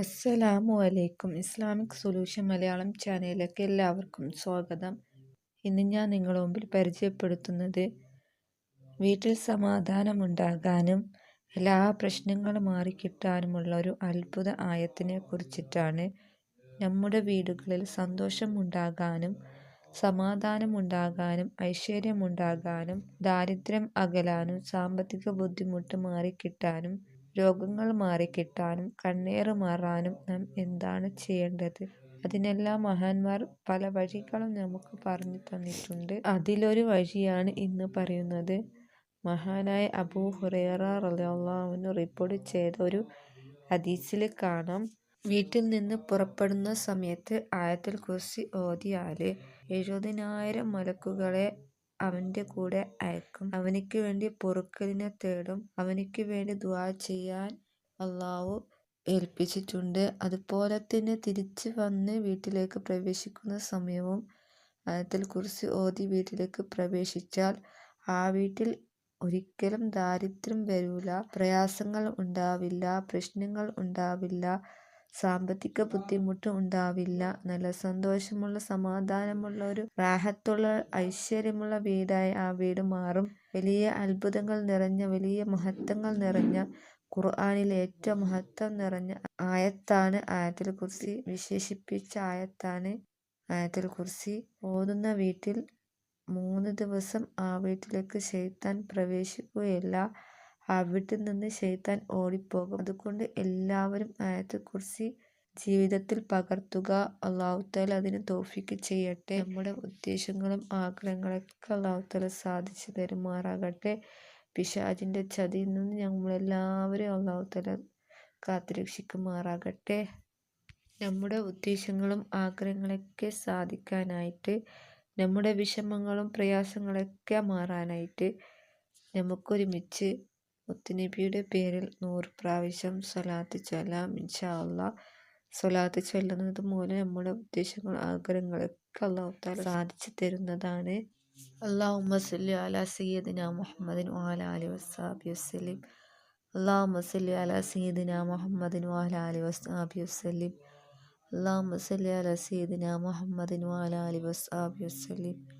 അസ്സലാമു അലൈക്കും. Islamic solution Malayalam ചാനലിലേക്ക് എല്ലാവർക്കും സ്വാഗതം. ഇന്ന് ഞാൻ നിങ്ങളുടെ മുമ്പിൽ പരിചയപ്പെടുത്തുന്നത് വീട്ടിൽ സമാധാനമുണ്ടാകാനും എല്ലാ പ്രശ്നങ്ങളും മാറിക്കിട്ടാനുമുള്ള ഒരു അത്ഭുത ആയത്തിനെ കുറിച്ചിട്ടാണ് നമ്മുടെ വീടുകളിൽ സന്തോഷം സന്തോഷമുണ്ടാകാനും സമാധാനമുണ്ടാകാനും ഐശ്വര്യമുണ്ടാകാനും ദാരിദ്ര്യം അകലാനും സാമ്പത്തിക ബുദ്ധിമുട്ട് മാറിക്കിട്ടാനും രോഗങ്ങൾ മാറിക്കിട്ടാനും കണ്ണേറ് മാറാനും നാം എന്താണ് ചെയ്യേണ്ടത്? അതിനെല്ലാം മഹാന്മാർ പല വഴികളും നമുക്ക് പറഞ്ഞു തന്നിട്ടുണ്ട്. അതിലൊരു വഴിയാണ് ഇന്ന് പറയുന്നത്. മഹാനായ അബൂ ഹുറേറ റലിയല്ലാഹുവിന് റിപ്പോർട്ട് ചെയ്ത ഒരു ഹദീസിൽ കാണാം. വീട്ടിൽ നിന്ന് പുറപ്പെടുന്ന സമയത്ത് ആയത്തിൽ കുറിച്ച് ഓതിയാൽ എഴുപതിനായിരം മലക്കുകളെ അവന്റെ കൂടെ അയക്കും. അവനിക്ക് വേണ്ടി പൊറുക്കലിനെ തേടും. അവനിക്ക് വേണ്ടി ദുആ ചെയ്യാൻ അള്ളാഹു ഏൽപ്പിച്ചിട്ടുണ്ട്. അതുപോലെ തന്നെ തിരിച്ച് വന്ന് വീട്ടിലേക്ക് പ്രവേശിക്കുന്ന സമയവും ആയത്തിൽ കുറിച്ച് ഓതി വീട്ടിലേക്ക് പ്രവേശിച്ചാൽ ആ വീട്ടിൽ ഒരിക്കലും ദാരിദ്ര്യം വരില്ല പ്രയാസങ്ങൾ ഉണ്ടാവില്ല. പ്രശ്നങ്ങൾ ഉണ്ടാവില്ല. സാമ്പത്തിക ബുദ്ധിമുട്ട് ഉണ്ടാവില്ല. നല്ല സന്തോഷമുള്ള സമാധാനമുള്ള ഒരു റാഹത്തുള്ള ഐശ്വര്യമുള്ള വീടായി ആ വീട് മാറും. വലിയ അത്ഭുതങ്ങൾ നിറഞ്ഞ വലിയ മഹത്വങ്ങൾ നിറഞ്ഞ ഖുർആാനിലെ ഏറ്റവും മഹത്വം നിറഞ്ഞ ആയത്താണ് ആയത്തിൽ കുർസി വിശേഷിപ്പിച്ച ആയത്താണ് ആയത്തിൽ കുർസി ഓതുന്ന വീട്ടിൽ മൂന്ന് ദിവസം ആ വീട്ടിലേക്ക് ശൈത്താൻ പ്രവേശിക്കുകയില്ല. വീട്ടിൽ നിന്ന് ശൈത്താൻ ഓടിപ്പോകും. അതുകൊണ്ട് എല്ലാവരും ആയത്ത് കുറിച്ച് ജീവിതത്തിൽ പകർത്തുക. അള്ളാഹുത്താല അതിന് തോഫിക്ക് ചെയ്യട്ടെ. നമ്മുടെ ഉദ്ദേശങ്ങളും ആഗ്രഹങ്ങളൊക്കെ അള്ളാഹുത്താല സാധിച്ചു തരുമാറാകട്ടെ. പിശാജിന്റെ ചതിയിൽ നിന്ന് നമ്മളെല്ലാവരും അള്ളാഹുത്താല കാത്തുരക്ഷിക്കുമാറാകട്ടെ. നമ്മുടെ ഉദ്ദേശങ്ങളും ആഗ്രഹങ്ങളൊക്കെ സാധിക്കാനായിട്ട് നമ്മുടെ വിഷമങ്ങളും പ്രയാസങ്ങളൊക്കെ മാറാനായിട്ട് നമുക്കൊരുമിച്ച് മുത്തുനബിയുടെ പേരിൽ നൂറ് പ്രാവശ്യം സ്വലാത്ത് ചൊല്ലാം ഇൻഷാ അള്ളാ സ്വലാത്ത് ചൊല്ലുന്നത് മൂലം നമ്മുടെ ഉദ്ദേശങ്ങൾ ആഗ്രഹങ്ങളൊക്കെ അള്ളാഹു താല സാധിച്ചു തരുന്നതാണ്. അള്ളാഹുമ്മ മുഹമ്മദിൻ മുഹമ്മദിൻ മുഹമ്മദിൻ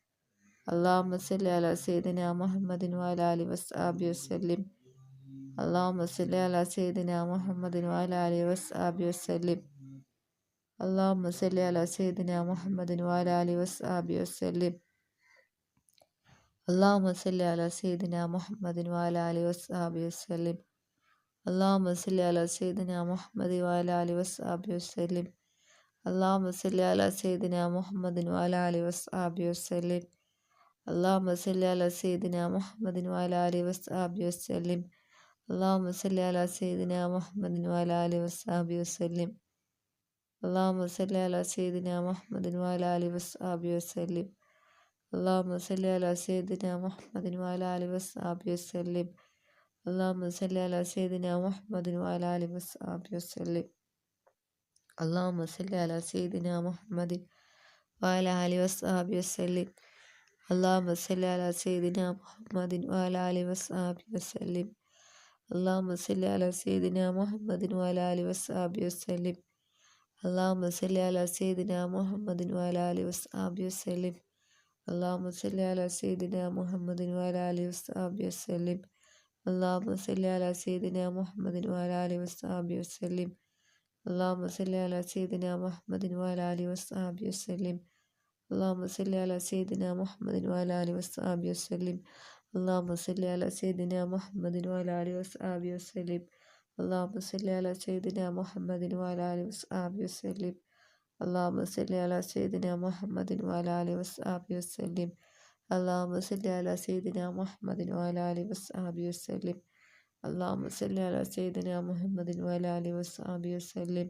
അള്ളാഹുമ്മ സല്ലി അല സൈദിന മുഹമ്മദിൻ വാല അലി വസ്ആബി വസ്ലിം അള്ളാഹുമ്മ സല്ലി അല സൈദിന മുഹമ്മദിൻ വാല അലി വസ്ആബി വസ്ലിം അള്ളാഹുമ്മ സല്ലി അല സൈദിന മുഹമ്മദിൻ വാല അലി വസ്ആബി വസ്ലിം അള്ളാഹുമ്മ സല്ലി അല സൈദിന മുഹമ്മദിൻ വാല അലി വസ്ആബി വസ്ലിം അള്ളാഹുമ്മ സല്ലി അല സൈദിന മുഹമ്മദിൻ വാല അലി വസ്ആബി വസ്ലിം അള്ളാഹുമ്മ സല്ലി സൈദിന മുഹമ്മദിൻ വാല വസ്ആബി വസ്ലിം അള്ളാഹു മസല്ലി അല സീദിന മുഹമ്മദിൻ വാല അലി വസ്സാബി വസ്ലിം അള്ളാഹു മസല്ലി അല സീദിന മുഹമ്മദിൻ വാല അലി വസ്സാബി വസ്ലിം അള്ളാഹു മസല്ലി അല സീദിന മുഹമ്മദിൻ വാല അലി വസ്സാബി വസ്ലിം അള്ളാഹു മസല്ലി അല സീദിന മുഹമ്മദിൻ വാല അലി വസ്സാബി വസ്ലിം അള്ളാഹു മസല്ലി അല സീദിന മുഹമ്മദിൻ വാല അലി വസ്സാബി വസ്ലിം അള്ളാഹു മസല്ലി അല സീദിന മുഹമ്മദിൻ വാല അലി വസ്സാബി വസ്ലിം അള്ളാഹു വസ്ലി അല സെയ്ദിന മുഹമ്മദിൻ വലാലി വസാബി വസ്ലിം അള്ളാഹു വസ്ലി അല സെയ്ദിന മുഹമ്മദിൻ വലാലി വസാബി വസ്ലിം അള്ളാഹു വസ്ലി അല സെയ്ദിന മുഹമ്മദിൻ വലാലി വസാബി വസ്ലിം അള്ളാഹു വസ്ലി അല സെയ്ദിന മുഹമ്മദിൻ വലാലി വസാബി വസ്ലിം അള്ളാഹു വസ്ലി അല സെയ്ദിന മുഹമ്മദിൻ വലാലി വസാബി വസ്ലിം അള്ളാഹു വസ്ലി അല സെയ്ദിന മുഹമ്മദിൻ വലാലി വസാബി വസ്ലിം അള്ളാഹു സല്ലി അല സൈദിന മുഹമ്മദിൻ വാല അലി വസ്സാബി വസ്ലിം അള്ളാഹു സല്ലി അല സൈദിന മുഹമ്മദിൻ വാല അലി വസ്സാബി വസ്ലിം അള്ളാഹു സല്ലി അല സൈദിന മുഹമ്മദിൻ വാല അലി വസ്സാബി വസ്ലിം അള്ളാഹു സല്ലി അല സൈദിന മുഹമ്മദിൻ വാല അലി വസ്സാബി വസ്ലിം അള്ളാഹു സല്ലി അല സൈദിന മുഹമ്മദിൻ വാല അലി വസ്സാബി വസ്ലിം അള്ളാഹു സല്ലി അല സൈദിന മുഹമ്മദിൻ വാല അലി വസ്സാബി വസ്ലിം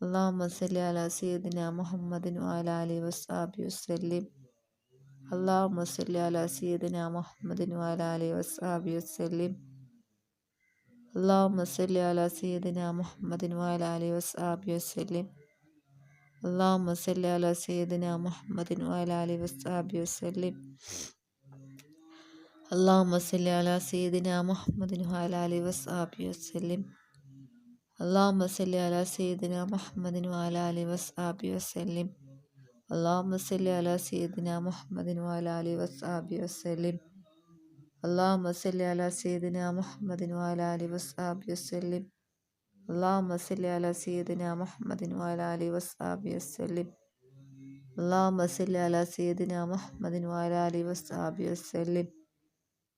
അള്ളാഹുമ്മ സല്ലി അല സീദിന മുഹമ്മദിനു അല അലി വസാബി വസ്ലിം അള്ളാഹുമ്മ സല്ലി അല സീദിന മുഹമ്മദിനു അല അലി വസാബി വസ്ലിം അള്ളാഹുമ്മ സല്ലി അല സീദിന മുഹമ്മദിനു അല അലി വസാബി വസ്ലിം അള്ളാഹുമ്മ സല്ലി അല സീദിന മുഹമ്മദിനു അല അലി വസാബി വസ്ലിം അള്ളാഹുമ്മ സല്ലി അല സീദിന മുഹമ്മദിനു അല അലി വസാബി വസ്ലിം അള്ളാഹു സല്ലി അല സീദിന മുഹമ്മദിൻ വാല അലി വസ് ആബി വസ്ലിം അള്ളാഹു സല്ലി അല സീദിന മുഹമ്മദിൻ വാല അലി വസ് ആബി വസ്ലിം അള്ളാഹു സല്ലി അല സീദിന മുഹമ്മദിൻ വാല അലി വസ് ആബി വസ്ലിം അള്ളാഹു സല്ലി അല സീദിന മുഹമ്മദിൻ വാല അലി വസ് ആബി വസ്ലിം അള്ളാഹു സല്ലി അല സീദിന മുഹമ്മദിൻ വാല അലി വസ് ആബി വസ്ലിം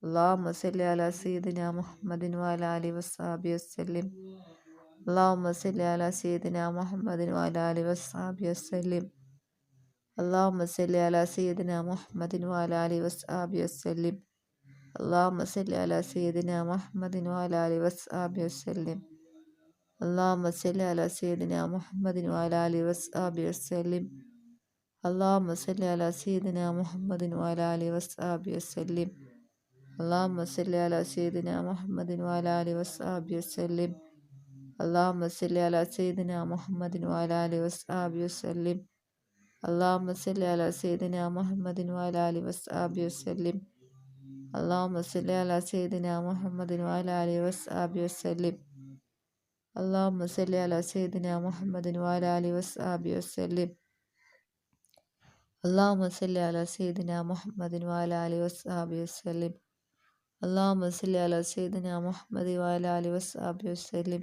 അള്ളാഹു സല്ലി അല സീദിന മുഹമ്മദിൻ വാല വസ് ആബി വസ്ലിം അള്ളാഹുമ്മ സല്ലി അല സീദിന മുഹമ്മദിൻ വാലാലി വസ്സാബി വസ്ലിം അള്ളാഹുമ്മ സല്ലി അല സീദിന മുഹമ്മദിൻ വാലാലി വസ്സാബി വസ്ലിം അള്ളാഹുമ്മ സല്ലി അല സീദിന മുഹമ്മദിൻ വാലാലി വസ്സാബി വസ്ലിം അള്ളാഹുമ്മ സല്ലി അല സീദിന മുഹമ്മദിൻ വാലാലി വസ്സാബി വസ്ലിം അള്ളാഹുമ്മ സല്ലി അല സീദിന മുഹമ്മദിൻ വാലാലി വസ്സാബി വസ്ലിം അള്ളാഹുമ്മ സല്ലി അല സീദിന മുഹമ്മദിൻ വാലാലി വസ്സാബി വസ്ലിം അള്ളാഹ് മസല്ലി അല സൈദിന മുഹമ്മദിനു അലാലി വസ്ആബി വസ്ലിം അള്ളാഹ് മസല്ലി അല സൈദിന മുഹമ്മദിനു അലാലി വസ്ആബി വസ്ലിം അള്ളാഹ് മസല്ലി അല സൈദിന മുഹമ്മദിനു അലാലി വസ്ആബി വസ്ലിം അള്ളാഹ് മസല്ലി അല സൈദിന മുഹമ്മദിനു അലാലി വസ്ആബി വസ്ലിം അള്ളാഹ് മസല്ലി അല സൈദിന മുഹമ്മദിനു അലാലി വസ്ആബി വസ്ലിം അള്ളാഹ് മസല്ലി അല സൈദിന മുഹമ്മദി വാലാലി വസ്ആബി വസ്ലിം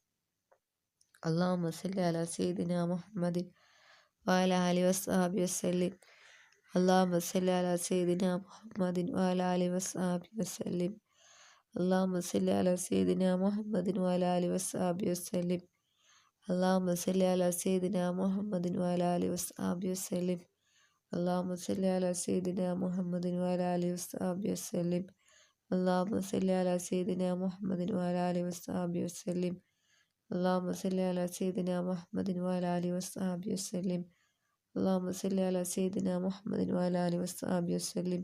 അള്ളാഹു മസല്ലി അല സീദിന മുഹമ്മദ് വാല അലി വസ്ഹാബി വസ്ലിം അള്ളാഹു മസല്ലി അല സീദിന മുഹമ്മദിൻ വാല അലി വസ്ഹാബി വസ്ലിം അള്ളാഹു മസല്ലി അല സീദിന മുഹമ്മദിൻ വാല അലി വസ്ഹാബി വസ്ലിം അള്ളാഹു മസല്ലി അല സീദിന മുഹമ്മദിൻ വാല അലി വസ്ഹാബി വസ്ലിം അള്ളാഹു മസല്ലി അല സീദിന മുഹമ്മദിൻ വാല അലി വസ്ഹാബി വസ്ലിം അള്ളാഹു മസല്ലി അല സീദിന മുഹമ്മദിൻ വാല അലി വസ്ലിം അള്ളാഹു സല്ലി അല സീദിന മുഹമ്മദിൻ വാല അലി വസ്ഹാബി വസ്ലിം അള്ളാഹു സല്ലി അല സീദിന മുഹമ്മദിൻ വാല അലി വസ്ഹാബി വസ്ലിം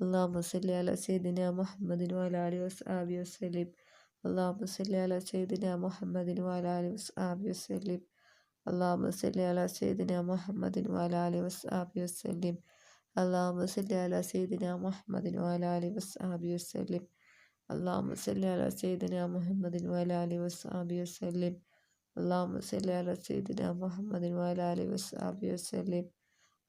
അള്ളാഹു സല്ലി അല സീദിന മുഹമ്മദിൻ വാല അലി വസ്ഹാബി വസ്ലിം അള്ളാഹു സല്ലി അല സീദിന മുഹമ്മദിൻ വാല അലി വസ്ഹാബി വസ്ലിം അള്ളാഹു സല്ലി അല സീദിന മുഹമ്മദിൻ വാല അലി വസ്ഹാബി വസ്ലിം അള്ളാഹു സല്ലി അല സീദിന മുഹമ്മദിൻ വാല അലി വസ്ഹാബി വസ്ലിം അള്ളാഹു മസല്ലി അല സൈദിന മുഹമ്മദിൻ വല അലി വസ്സാബി വസ്ലിം അള്ളാഹു മസല്ലി അല സൈദിന മുഹമ്മദിൻ വല അലി വസ്സാബി വസ്ലിം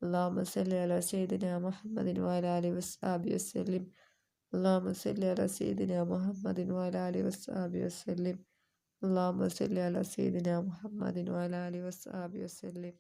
അള്ളാഹു മസല്ലി അല സൈദിന മുഹമ്മദിൻ വല അലി വസ്സാബി വസ്ലിം അള്ളാഹു മസല്ലി അല സൈദിന മുഹമ്മദിൻ വല അലി വസ്സാബി വസ്ലിം അള്ളാഹു മസല്ലി അല സൈദിന മുഹമ്മദിൻ വല അലി വസ്സാബി വസ്ലിം